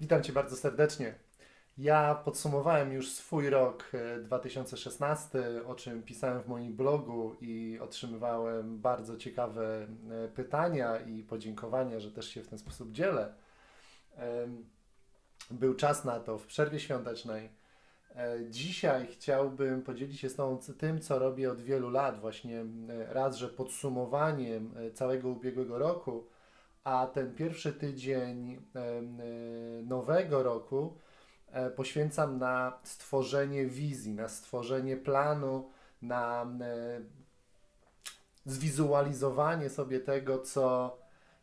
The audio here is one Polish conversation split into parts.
Witam Cię bardzo serdecznie. Ja podsumowałem już swój rok e, 2016, o czym pisałem w moim blogu i otrzymywałem bardzo ciekawe e, pytania i podziękowania, że też się w ten sposób dzielę. Był czas na to w przerwie świątecznej. E, Dzisiaj chciałbym podzielić się z Tobą tym, co robię od wielu lat, właśnie e, raz, że podsumowaniem e, całego ubiegłego roku, a ten pierwszy tydzień e, nowego roku e, poświęcam na stworzenie wizji, na stworzenie planu, na e, zwizualizowanie sobie tego, co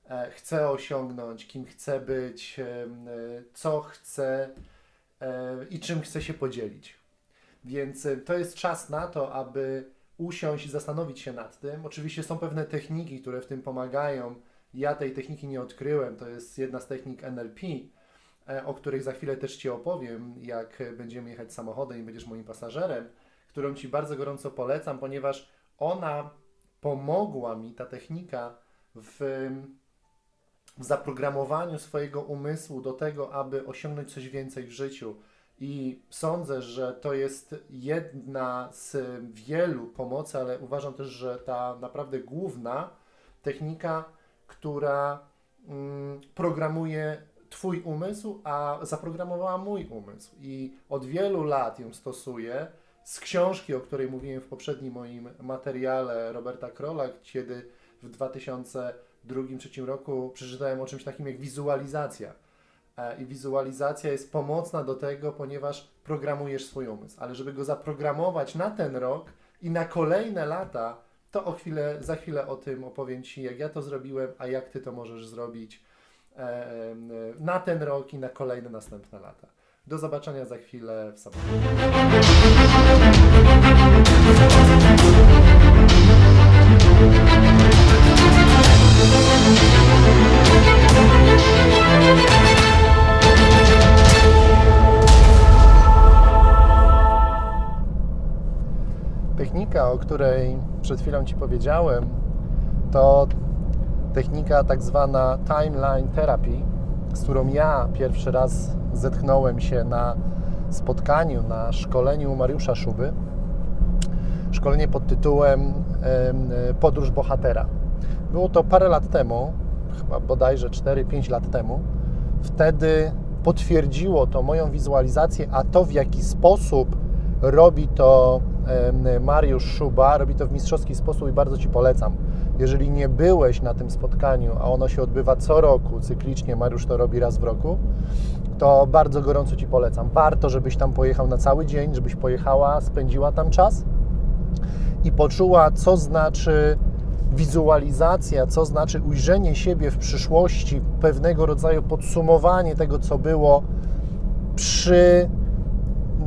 e, chcę osiągnąć, kim chcę być, co chcę i czym chcę się podzielić. Więc to jest czas na to, aby usiąść i zastanowić się nad tym. Oczywiście są pewne techniki, które w tym pomagają. Ja tej techniki nie odkryłem. To jest jedna z technik NLP, e, o których za chwilę też Ci opowiem, jak będziemy jechać samochodem i będziesz moim pasażerem, którą Ci bardzo gorąco polecam, ponieważ ona pomogła mi, ta technika, w, w zaprogramowaniu swojego umysłu do tego, aby osiągnąć coś więcej w życiu. I sądzę, że to jest jedna z wielu pomocy, ale uważam też, że ta naprawdę główna technika, która mm, programuje Twój umysł, a zaprogramowała mój umysł. I od wielu lat ją stosuję. Z książki, o której mówiłem w poprzednim moim materiale Roberta Krola, kiedy w 2002-2003 roku przeczytałem o czymś takim jak wizualizacja. E, I wizualizacja jest pomocna do tego, ponieważ programujesz swój umysł. Ale żeby go zaprogramować na ten rok i na kolejne lata, to o chwilę, za chwilę o tym opowiem Ci, jak ja to zrobiłem, a jak Ty to możesz zrobić e, e, na ten rok i na kolejne następne lata. Do zobaczenia za chwilę w samochodzie. O której przed chwilą Ci powiedziałem, to technika tak zwana timeline therapy, z którą ja pierwszy raz zetknąłem się na spotkaniu, na szkoleniu Mariusza Szuby. Szkolenie pod tytułem em, Podróż bohatera. Było to parę lat temu, chyba bodajże 4-5 lat temu. Wtedy potwierdziło to moją wizualizację, a to w jaki sposób robi to Mariusz Szuba, robi to w mistrzowski sposób i bardzo Ci polecam. Jeżeli nie byłeś na tym spotkaniu, a ono się odbywa co roku, cyklicznie, Mariusz to robi raz w roku, to bardzo gorąco Ci polecam. Warto, żebyś tam pojechał na cały dzień, żebyś pojechała, spędziła tam czas i poczuła, co znaczy wizualizacja, co znaczy ujrzenie siebie w przyszłości, pewnego rodzaju podsumowanie tego, co było przy,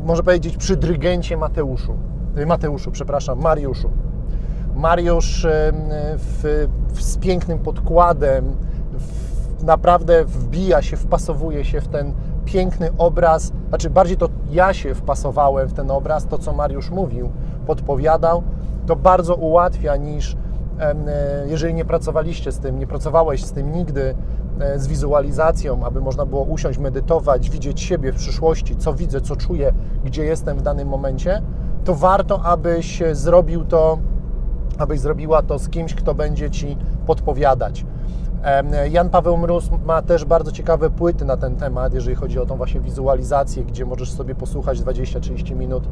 może powiedzieć, przy drygencie Mateuszu, Mateuszu, przepraszam, Mariuszu. Mariusz w, w, z pięknym podkładem, w, naprawdę wbija się, wpasowuje się w ten piękny obraz, znaczy bardziej to ja się wpasowałem w ten obraz, to co Mariusz mówił, podpowiadał, to bardzo ułatwia niż e, jeżeli nie pracowaliście z tym, nie pracowałeś z tym nigdy, e, z wizualizacją, aby można było usiąść, medytować, widzieć siebie w przyszłości, co widzę, co czuję, gdzie jestem w danym momencie, to warto, abyś zrobił to abyś zrobiła to z kimś, kto będzie Ci podpowiadać. Em, Jan Paweł Mróz ma też bardzo ciekawe płyty na ten temat, jeżeli chodzi o tą właśnie wizualizację, gdzie możesz sobie posłuchać 20-30 minut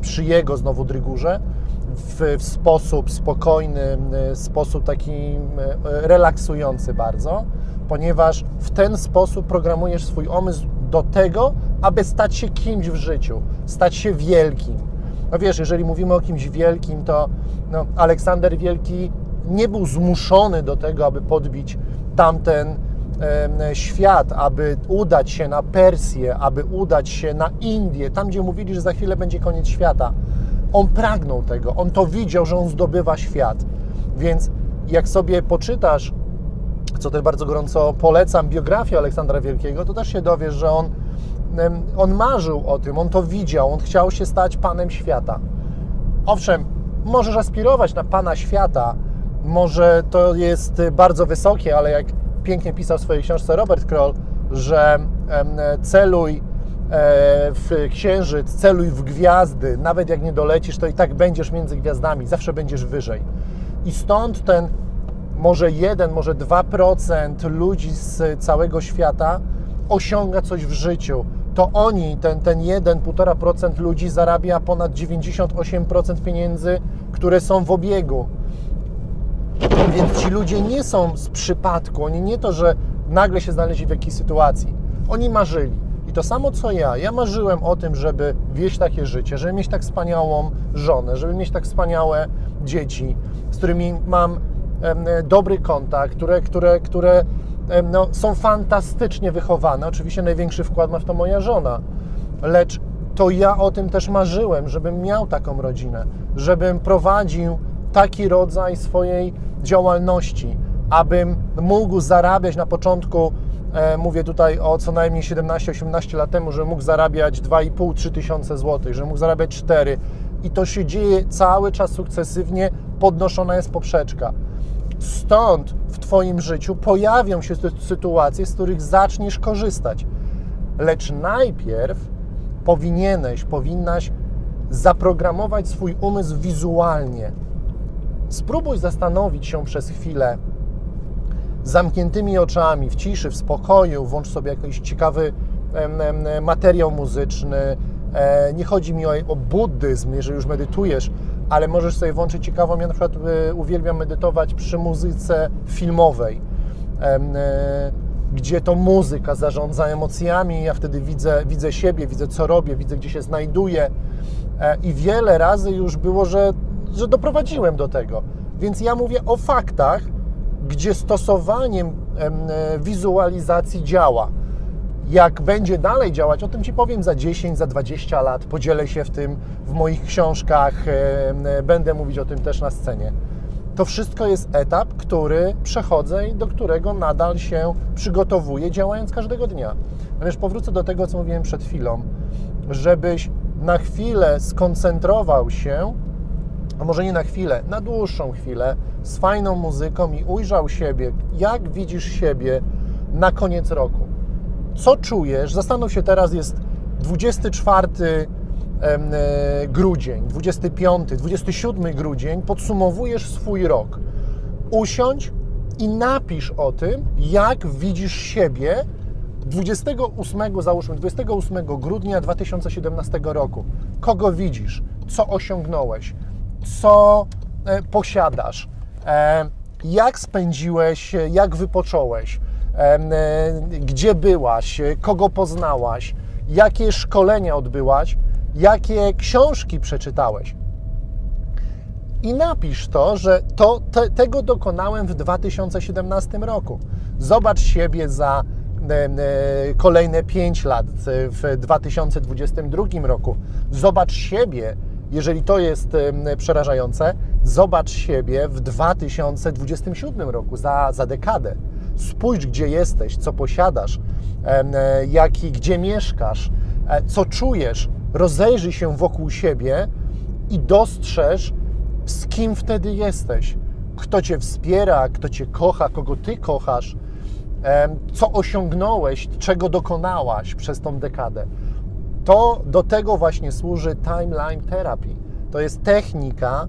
przy jego znowu drygurze w, w sposób spokojny, sposób taki relaksujący bardzo, ponieważ w ten sposób programujesz swój umysł do tego, aby stać się kimś w życiu, stać się wielkim. No wiesz, jeżeli mówimy o kimś wielkim, to no, Aleksander Wielki nie był zmuszony do tego, aby podbić tamten świat, aby udać się na Persję, aby udać się na Indię, tam gdzie mówili, że za chwilę będzie koniec świata. On pragnął tego, on to widział, że on zdobywa świat. Więc jak sobie poczytasz, co też bardzo gorąco polecam, biografię Aleksandra Wielkiego, to też się dowiesz, że on, on marzył o tym, on to widział, on chciał się stać panem świata. Owszem, możesz aspirować na pana świata, może to jest bardzo wysokie, ale jak pięknie pisał w swojej książce Robert Kroll, że celuj e, w księżyc, celuj w gwiazdy, nawet jak nie dolecisz, to i tak będziesz między gwiazdami, zawsze będziesz wyżej. I stąd ten może 1, może 2% ludzi z całego świata osiąga coś w życiu. To oni, ten, ten 1-1,5% ludzi zarabia ponad 98% pieniędzy, które są w obiegu. Więc ci ludzie nie są z przypadku, oni nie to, że nagle się znaleźli w jakiejś sytuacji. Oni marzyli. I to samo co ja. Ja marzyłem o tym, żeby wieść takie życie, żeby mieć tak wspaniałą żonę, żeby mieć tak wspaniałe dzieci, z którymi mam em, dobry kontakt, które, które, które no, są fantastycznie wychowane. Oczywiście największy wkład ma w to moja żona, lecz to ja o tym też marzyłem, żebym miał taką rodzinę, żebym prowadził taki rodzaj swojej działalności, abym mógł zarabiać na początku, e, mówię tutaj o co najmniej 17-18 lat temu, że mógł zarabiać 2,5-3 tysiące złotych, że mógł zarabiać 4 i to się dzieje cały czas sukcesywnie, podnoszona jest poprzeczka. Stąd w Twoim życiu pojawią się te sytuacje, z których zaczniesz korzystać. Lecz najpierw powinieneś, powinnaś zaprogramować swój umysł wizualnie. Spróbuj zastanowić się przez chwilę zamkniętymi oczami, w ciszy, w spokoju, włącz sobie jakiś ciekawy materiał muzyczny. E, nie chodzi mi o buddyzm, jeżeli już medytujesz, ale możesz sobie włączyć ciekawą. Ja na przykład e, uwielbiam medytować przy muzyce filmowej, e, gdzie to muzyka zarządza emocjami. Ja wtedy widzę, widzę siebie, widzę co robię, widzę gdzie się znajduję. E, I wiele razy już było, że, że doprowadziłem do tego. Więc ja mówię o faktach, gdzie stosowaniem em, e, wizualizacji działa. Jak będzie dalej działać, o tym Ci powiem za 10, za 20 lat. Podzielę się w tym w moich książkach, e, będę mówić o tym też na scenie. To wszystko jest etap, który przechodzę i do którego nadal się przygotowuję, działając każdego dnia. Lecz powrócę do tego, co mówiłem przed chwilą, żebyś na chwilę skoncentrował się a może nie na chwilę, na dłuższą chwilę, z fajną muzyką i ujrzał siebie, jak widzisz siebie na koniec roku. Co czujesz? Zastanów się teraz, jest 24 em, e, grudzień, 25, 27 grudzień, podsumowujesz swój rok. Usiądź i napisz o tym, jak widzisz siebie 28, załóżmy 28 grudnia 2017 roku. Kogo widzisz? Co osiągnąłeś? co e, posiadasz, e, jak spędziłeś, jak wypocząłeś, gdzie byłaś, kogo poznałaś, jakie szkolenia odbyłaś, jakie książki przeczytałeś. I napisz to, że to, te, tego dokonałem w 2017 roku. Zobacz siebie za kolejne 5 lat w 2022 roku. Zobacz siebie jeżeli to jest przerażające, zobacz siebie w 2027 roku, za, za dekadę. Spójrz, gdzie jesteś, co posiadasz, e, jaki, gdzie mieszkasz, e, co czujesz. Rozejrzyj się wokół siebie i dostrzeż, z kim wtedy jesteś. Kto cię wspiera, kto cię kocha, kogo ty kochasz, co osiągnąłeś, czego dokonałaś przez tą dekadę. To do tego właśnie służy timeline therapy. To jest technika,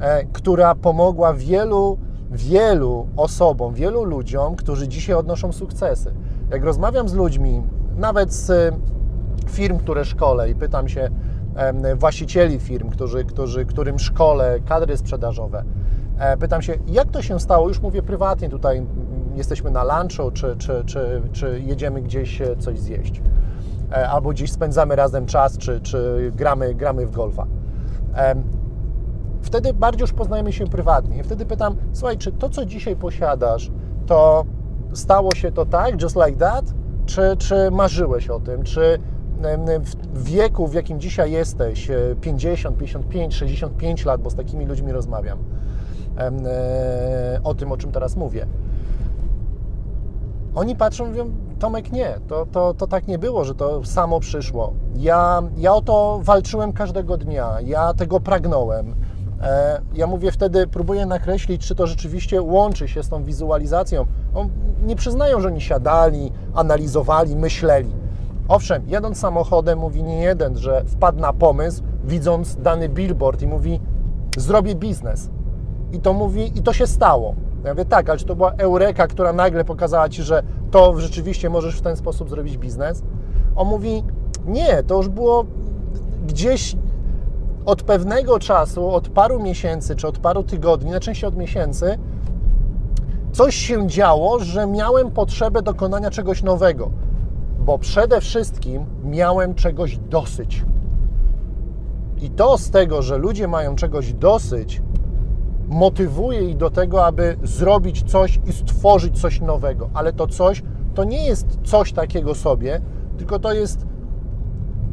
e, która pomogła wielu, wielu osobom, wielu ludziom, którzy dzisiaj odnoszą sukcesy. Jak rozmawiam z ludźmi, nawet z e, firm, które szkole i pytam się właścicieli firm, którzy, którzy, którym szkole kadry sprzedażowe, e, pytam się, jak to się stało, już mówię prywatnie, tutaj jesteśmy na lunchu, czy, czy, czy, czy jedziemy gdzieś coś zjeść. E, albo gdzieś spędzamy razem czas, czy, czy gramy, gramy w golfa. Wtedy bardziej już poznajemy się prywatnie. Wtedy pytam, słuchaj, czy to, co dzisiaj posiadasz, to stało się to tak, just like that? Czy, czy marzyłeś o tym? Czy w wieku, w jakim dzisiaj jesteś, 50, 55, 65 lat, bo z takimi ludźmi rozmawiam, e, o tym, o czym teraz mówię. Oni patrzą mówią, Tomek nie, to, to, to tak nie było, że to samo przyszło. Ja, ja o to walczyłem każdego dnia, ja tego pragnąłem. E, Ja mówię wtedy, próbuję nakreślić, czy to rzeczywiście łączy się z tą wizualizacją. On, nie przyznają, że oni siadali, analizowali, myśleli. Owszem, jedąc samochodem, mówi nie jeden, że wpadł na pomysł, widząc dany billboard i mówi, zrobię biznes. I to mówi, i to się stało. Ja mówię, tak, ale czy to była eureka, która nagle pokazała Ci, że to rzeczywiście możesz w ten sposób zrobić biznes? On mówi, nie, to już było gdzieś od pewnego czasu, od paru miesięcy, czy od paru tygodni, najczęściej od miesięcy, coś się działo, że miałem potrzebę dokonania czegoś nowego, bo przede wszystkim miałem czegoś dosyć. I to z tego, że ludzie mają czegoś dosyć, motywuje ich do tego, aby zrobić coś i stworzyć coś nowego. Ale to coś to nie jest coś takiego sobie, tylko to jest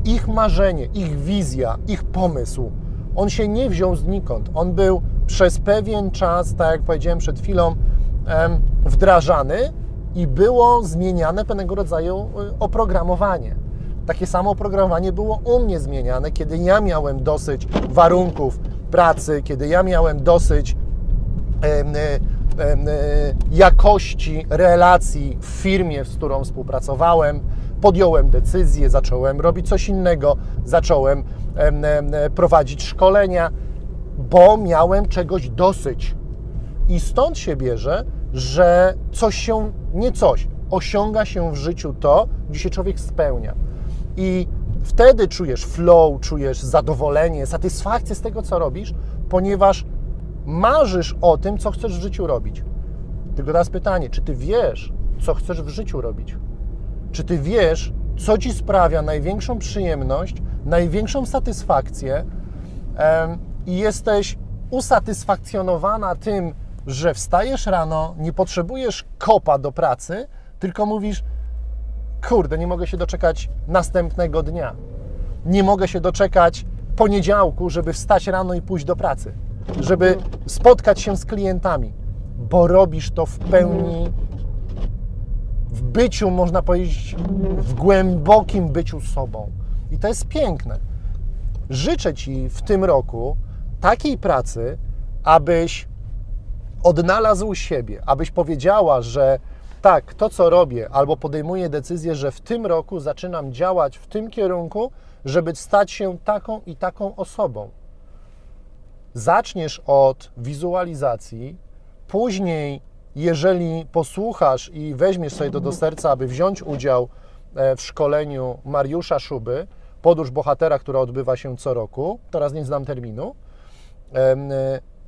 ich marzenie, ich wizja, ich pomysł. On się nie wziął znikąd. On był przez pewien czas, tak jak powiedziałem przed chwilą, wdrażany i było zmieniane pewnego rodzaju y, oprogramowanie. Takie samo oprogramowanie było u mnie zmieniane, kiedy ja miałem dosyć warunków pracy, kiedy ja miałem dosyć em, e, jakości relacji w firmie, z którą współpracowałem. Podjąłem decyzję, zacząłem robić coś innego, zacząłem em, em, e, prowadzić szkolenia, bo miałem czegoś dosyć. I stąd się bierze, że coś się, nie coś, osiąga się w życiu to, gdzie się człowiek spełnia. I wtedy czujesz flow, czujesz zadowolenie, satysfakcję z tego, co robisz, ponieważ marzysz o tym, co chcesz w życiu robić. Tylko teraz pytanie, czy ty wiesz, co chcesz w życiu robić? Czy ty wiesz, co ci sprawia największą przyjemność, największą satysfakcję i jesteś usatysfakcjonowana tym, że wstajesz rano, nie potrzebujesz kopa do pracy, tylko mówisz, kurde, nie mogę się doczekać następnego dnia. Nie mogę się doczekać poniedziałku, żeby wstać rano i pójść do pracy, żeby spotkać się z klientami, bo robisz to w pełni, w byciu, można powiedzieć, w głębokim byciu sobą. I to jest piękne. Życzę Ci w tym roku takiej pracy, abyś odnalazł siebie, abyś powiedziała, że tak, to co robię, albo podejmuję decyzję, że w tym roku zaczynam działać w tym kierunku, żeby stać się taką i taką osobą. Zaczniesz od wizualizacji, później, jeżeli posłuchasz i weźmiesz sobie to do serca, aby wziąć udział e, w szkoleniu Mariusza Szuby, podróż bohatera, która odbywa się co roku, teraz nie znam terminu, e,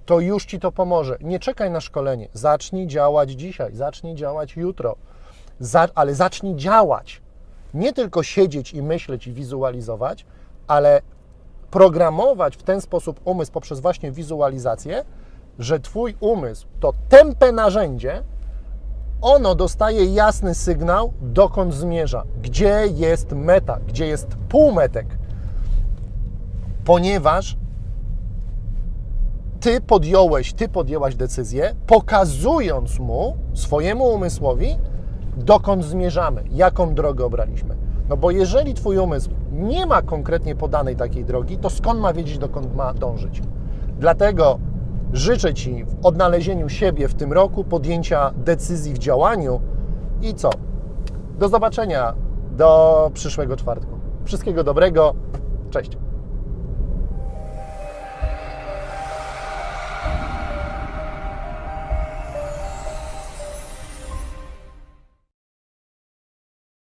to już Ci to pomoże. Nie czekaj na szkolenie. Zacznij działać dzisiaj, zacznij działać jutro, ale zacznij działać. Nie tylko siedzieć i myśleć i wizualizować, ale programować w ten sposób umysł poprzez właśnie wizualizację, że Twój umysł to tępe narzędzie, ono dostaje jasny sygnał, dokąd zmierza, gdzie jest meta, gdzie jest półmetek. Ponieważ ty podjąłeś, ty podjęłaś decyzję, pokazując mu, swojemu umysłowi, dokąd zmierzamy, jaką drogę obraliśmy. No bo jeżeli twój umysł nie ma konkretnie podanej takiej drogi, to skąd ma wiedzieć, dokąd ma dążyć? Dlatego życzę Ci w odnalezieniu siebie w tym roku, podjęcia decyzji w działaniu i co? Do zobaczenia do przyszłego czwartku. Wszystkiego dobrego. Cześć.